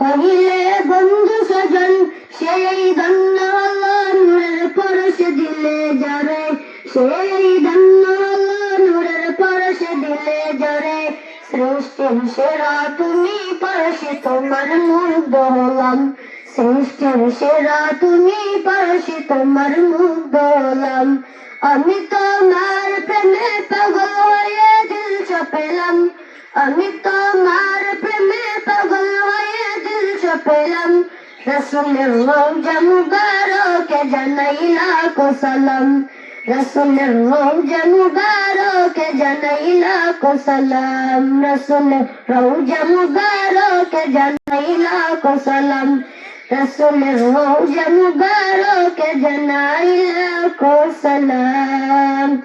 হইলে বন্ধু সজন, সেই ধন্য হলো নূরের পরশ দিলে যারে সেই ধন্য হলো নূরের পরশ দিলে যারে সৃষ্টির সেরা, তুমি পরশে তোমার মুগ্ধ হলাম সৃষ্টির সেরা, তুমি পরশে তোমার মুগ্ধ হলাম আমি তোমার প্রেমে পাগল হয়ে দিল চপেলাম। আমি তোমার প্রেমে পাগল হয়ে দিল চপেলাম রসুলের রোজা মুবারকে জানাইলা কো সালাম। রসুলের রোজা মুবারকে জানাইলা কো সালাম। রসুলের রোজা মুবারকে জানাইলা কো সালাম। রসুলের রোজা মুবারকে জানাইলা কো সালাম।